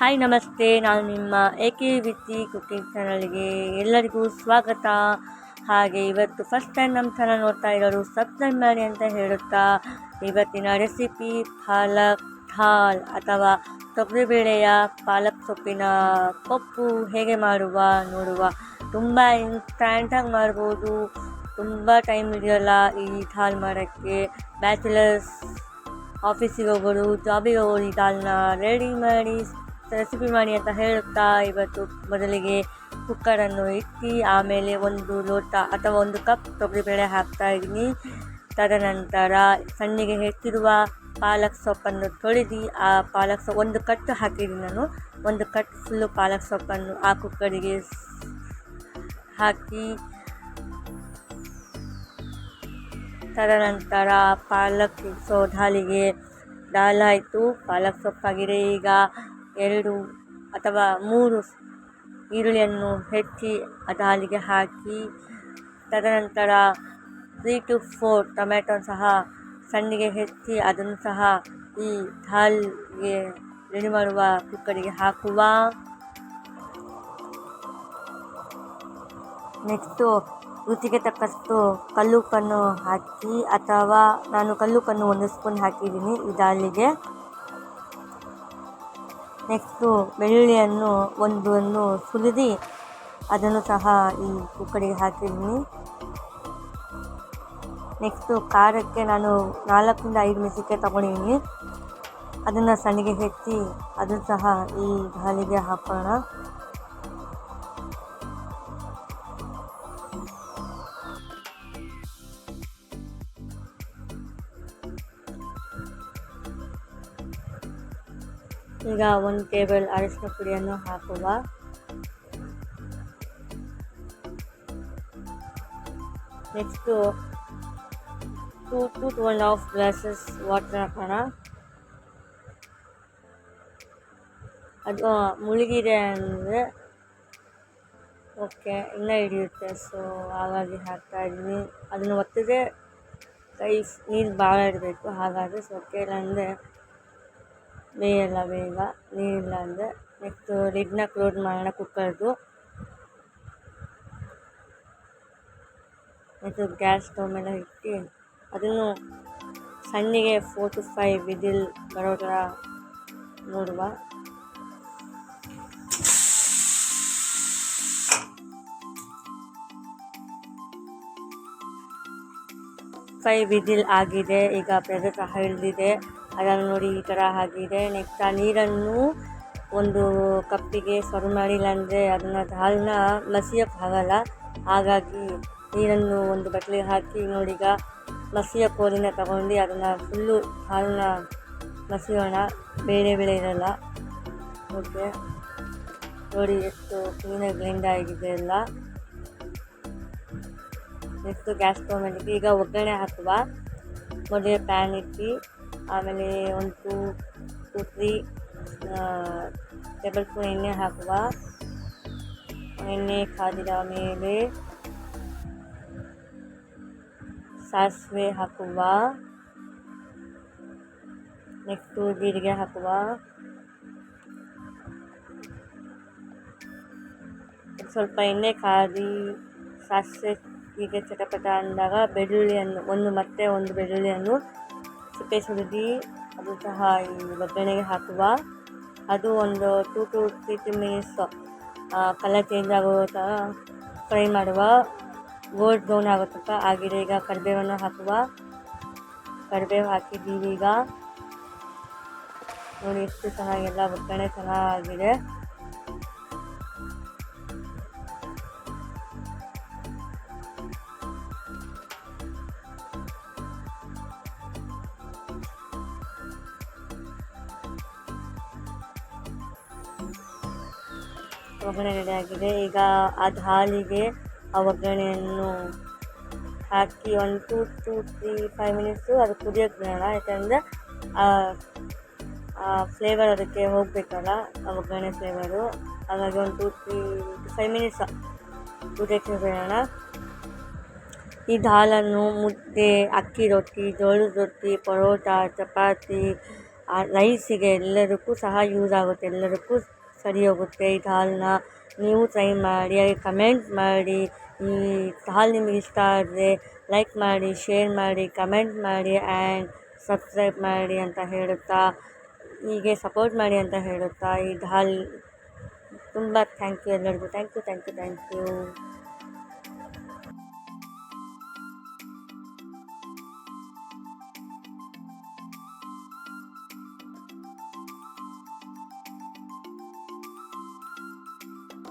Hi ನಮಸ್ತೆ. ನಾನು ನಿಮ್ಮ ಎ ಕೆ ವಿತ್ತಿ ಕುಕಿಂಗ್ ಚಾನಲ್ಗೆ ಎಲ್ಲರಿಗೂ ಸ್ವಾಗತ. ಹಾಗೆ ಇವತ್ತು ಫಸ್ಟ್ ಟೈಮ್ ನಮ್ಮ ಚಾನಲ್ ನೋಡ್ತಾ ಇರೋರು ಸಬ್ಸ್ಕ್ರೈಬ್ ಮಾಡಿ ಅಂತ ಹೇಳುತ್ತಾ, ಇವತ್ತಿನ ರೆಸಿಪಿ ಪಾಲಕ್ ಥಾಲ್ ಅಥವಾ ತೊಗರಿಬೇಳೆಯ ಪಾಲಕ್ ಸೊಪ್ಪಿನ ಪಪ್ಪು ಹೇಗೆ ಮಾಡುವ ನೋಡುವ. ತುಂಬ ಇನ್ಸ್ಟ್ಯಾಂಟಾಗಿ ಮಾಡ್ಬೋದು. ತುಂಬ ಟೈಮ್ ಇದೆಯಲ್ಲ ಈ ಥಾಲ್ ಮಾಡೋಕ್ಕೆ. ಬ್ಯಾಚುಲರ್ಸ್ ಆಫೀಸಿಗೆ ಹೋಗೋರು ಜಾಬಿಗೆ ಹೋಗೋರು ಈ ದಾಲ್ನ ರೆಡಿ ಮಾಡಿ ರೆಸಿಪಿ ಮಾಡಿ ಅಂತ ಹೇಳುತ್ತಾ ಇವತ್ತು ಮೊದಲಿಗೆ ಕುಕ್ಕರನ್ನು ಇಕ್ಕಿ, ಆಮೇಲೆ ಒಂದು ಲೋಟ ಅಥವಾ ಒಂದು ಕಪ್ ತೊಗರಿಬೇಳೆ ಹಾಕ್ತಾ ಇದ್ದೀನಿ. ತದನಂತರ ಸಣ್ಣಗೆ ಹೆಚ್ಚಿರುವ ಪಾಲಕ್ ಸೊಪ್ಪನ್ನು ತೊಳೆದು ಆ ಪಾಲಕ್ ಸೊಪ್ಪು ಒಂದು ಕಟ್ಟು ಹಾಕಿದ್ದೀನಿ ನಾನು. ಒಂದು ಕಟ್ ಫುಲ್ಲು ಪಾಲಕ್ ಸೊಪ್ಪನ್ನು ಆ ಕುಕ್ಕರಿಗೆ ಹಾಕಿ, ತದನಂತರ ಪಾಲಕ್ ಸೊ ದಾಲಿಗೆ ದಾಲ್ ಆಯಿತು ಪಾಲಕ್ ಸೊಪ್ಪಾಗಿದೆ. ಈಗ ಎರಡು ಅಥವಾ ಮೂರು ಈರುಳ್ಳಿಯನ್ನು ಹೆಚ್ಚಿ ಆ ಹಾಲಿಗೆ ಹಾಕಿ, ತದನಂತರ ತ್ರೀ ಟು ಫೋರ್ ಟೊಮೆಟೊ ಸಹ ಸಣ್ಣಗೆ ಹೆಚ್ಚಿ ಅದನ್ನು ಸಹ ಈ ದಾಲ್ಗೆ ರೆಡಿ ಮಾಡುವ ಕುಕ್ಕರಿಗೆ ಹಾಕುವ. ನೆಕ್ಸ್ಟು ರುಚಿಗೆ ತಕ್ಕಷ್ಟು ಕಲ್ಲುಪ್ಪನ್ನು ಹಾಕಿ ಅಥವಾ ನಾನು ಕಲ್ಲುಪ್ಪನ್ನು ಒಂದು ಸ್ಪೂನ್ ಹಾಕಿದ್ದೀನಿ ಈ ದಾಲಿಗೆ ನೆಕ್ಸ್ಟು ಬೆಳ್ಳುಳ್ಳಿಯನ್ನು ಒಂದನ್ನು ಸುಲಿದು ಅದನ್ನು ಸಹ ಈ ಕುಕ್ಕರಿಗೆ ಹಾಕಿದ್ದೀನಿ. ನೆಕ್ಸ್ಟು ಖಾರಕ್ಕೆ ನಾನು ನಾಲ್ಕರಿಂದ ಐದು ಮೆಣಸಿನ್ಕಾಯಿ ತಗೊಂಡಿದ್ದೀನಿ. ಅದನ್ನು ಸಣ್ಣಗೆ ಹೆಚ್ಚಿ ಅದನ್ನು ಸಹ ಈ ದಾಲಿಗೆ ಹಾಕೋಣ. ಈಗ ಒಂದು ಟೇಬಲ್ ಅರಿಶಿನ ಪುಡಿಯನ್ನು ಹಾಕುವ. Next two to two one half glasses water ಹಾಕೋಣ. ಅದು ಮುಳುಗಿದೆ ಅಂದರೆ ಓಕೆ ಇನ್ನೂ ಹಿಡಿಯುತ್ತೆ. ಸೊ ಹಾಗಾಗಿ ಹಾಕ್ತಾ ಇದ್ದೀನಿ. ಅದನ್ನು ಒತ್ತಿದ್ರೆ ಕೈ ನೀರು ಭಾಳ ಇರಬೇಕು. ಹಾಗಾಗಿ ಸೊ ಓಕೆ ಇಲ್ಲಾಂದರೆ ಬೇಯಲ್ಲ ಬೇಗ ನೀರಿಲ್ಲ ಅಂದರೆ ನೆಕ್ಸ್ಟು ಲಿಡ್ನ ಕ್ಲೋಸ್ ಮಾಡೋಣ ಕುಕ್ಕರ್ದು ಮತ್ತು ಗ್ಯಾಸ್ ಸ್ಟವ್ ಮೇಲೆ ಇಟ್ಟು ಅದನ್ನು ಸಣ್ಣಗೆ ಫೋರ್ ಟು ಫೈವ್ ವಿದಿಲ್ ಬರೋ ಥರ ನೋಡುವ. ಫೈವ್ ವಿದಿಲ್ ಆಗಿದೆ, ಈಗ ಪ್ರೆಸರ್ ಸಹ ಹಿಡಿದಿದೆ ಅದನ್ನು ನೋಡಿ ಈ ಥರ ಆಗಿದೆ. ನೆಕ್ಸ್ಟ್ ಆ ನೀರನ್ನು ಒಂದು ಕಪ್ಪಿಗೆ ಸರ್ವ್ ಮಾಡಿಲ್ಲ ಅಂದರೆ ಅದನ್ನು ಹಾಲನ್ನ ಮಸಿಯೋಕ್ಕೆ ಆಗಲ್ಲ ಹಾಗಾಗಿ ನೀರನ್ನು ಒಂದು ಬಟ್ಲಿಗೆ ಹಾಕಿ ನೋಡಿಗ ಮಸಿಯ ಕೋಲಿನ ತಗೊಂಡು ಅದನ್ನು ಫುಲ್ಲು ಹಾಲನ್ನ ಮಸಿಯೋಣ. ಬೇಳೆ ಬೇಳೆ ಇರಲ್ಲ. ಓಕೆ. ನೋಡಿ ಎಷ್ಟು ಕ್ಲೀನಾಗಿ ಗ್ರೈಂಡ್ ಆಗಿದೆ ಎಲ್ಲ. ನೆಕ್ಸ್ಟು ಗ್ಯಾಸ್ ಸ್ಟವ್ ಈಗ ಒಗ್ಗರಣೆ ಹಾಕುವ. ಮೊದಲೇ ಪ್ಯಾನ್ ಇಟ್ಟು ಆಮೇಲೆ ಒಂದು two to three table spoon ಎಣ್ಣೆ ಹಾಕುವ. ಎಣ್ಣೆ ಕಾದಿದ ಮೇಲೆ ಸಾಸಿವೆ ಹಾಕುವ. ನೆಕ್ಸ್ಟು ಜೀರಿಗೆ ಹಾಕುವ. ಸ್ವಲ್ಪ ಎಣ್ಣೆ ಕಾದಿ ಸಾಸಿವೆ ಹೀಗೆ ಚಟಪಟ ಅಂದಾಗ ಬೆಳ್ಳುಳ್ಳಿಯನ್ನು, ಒಂದು ಮತ್ತೆ ಒಂದು ಬೆಳ್ಳುಳ್ಳಿಯನ್ನು ಸಿಪ್ಪೆ ಸುಲಿದು ಅದು ಸಹ ಈ ಒಗ್ಗರಣೆಗೆ ಹಾಕುವ. ಅದು ಒಂದು two to three three minutes colour change ಆಗೋ ಫ್ರೈ ಮಾಡುವ. ಗೋಲ್ಡ್ ಬ್ರೌನ್ ಆಗೋ ತನಕ ಆಗಿದೆ ಈಗ ಕರಿಬೇವನ್ನು ಹಾಕುವ. ಕರಿಬೇವು ಹಾಕಿದ್ದೀವಿ ಈಗ. ನೋಡಿ, ಎಷ್ಟು ಚೆನ್ನಾಗೆಲ್ಲ ಒಗ್ಗರಣೆ ಚೆನ್ನಾಗಿದೆ. ಒಗ್ಗರಣೆ ರೆಡಿ ಆಗಿದೆ ಈಗ ಆ ಹಾಲಿಗೆ ಆ ಒಗ್ಗರಣೆಯನ್ನು ಹಾಕಿ ಒಂದು two two three five minutes ಅದು ಕುದಿಯೋಕ್ಕೆ ಬಿಡೋಣ. ಯಾಕಂದರೆ ಫ್ಲೇವರ್ ಅದಕ್ಕೆ ಹೋಗಬೇಕಲ್ಲ, ಆ ಒಗ್ಗರಣೆ ಫ್ಲೇವರು ಹಾಗಾಗಿ ಒಂದು ಟೂ ತ್ರೀ ಫೈವ್ ಮಿನಿಟ್ಸ್ ಕುದಿಯೋಕ್ಕೆ ಬಿಡೋಣ. ಈ ದಾಲನ್ನು ಮುದ್ದೆ, ಅಕ್ಕಿ ರೊಟ್ಟಿ ಜೋಳದ ರೊಟ್ಟಿ, ಪರೋಟ, ಚಪಾತಿ ರೈಸಿಗೆ ಎಲ್ಲದಕ್ಕೂ ಸಹ ಯೂಸ್ ಆಗುತ್ತೆ. ಎಲ್ಲದಕ್ಕೂ ಸರಿ ಹೋಗುತ್ತೆ. ಈ ದಾಲ್ನ ನೀವು ಟ್ರೈ ಮಾಡಿ, ಹಾಗೆ ಕಮೆಂಟ್ ಮಾಡಿ. ಈ ದಾಲ್ ನಿಮಗೆ ಇಷ್ಟ ಆದರೆ ಲೈಕ್ ಮಾಡಿ ಶೇರ್ ಮಾಡಿ ಕಮೆಂಟ್ ಮಾಡಿ ಆ್ಯಂಡ್ ಸಬ್ಸ್ಕ್ರೈಬ್ ಮಾಡಿ ಅಂತ ಹೇಳುತ್ತಾ, ಹೀಗೆ ಸಪೋರ್ಟ್ ಮಾಡಿ ಅಂತ ಹೇಳುತ್ತಾ ಈ ದಾಲ್ ತುಂಬ ಥ್ಯಾಂಕ್ ಯು ಎಲ್ಲರಿಗೂ. Thank you thank you thank you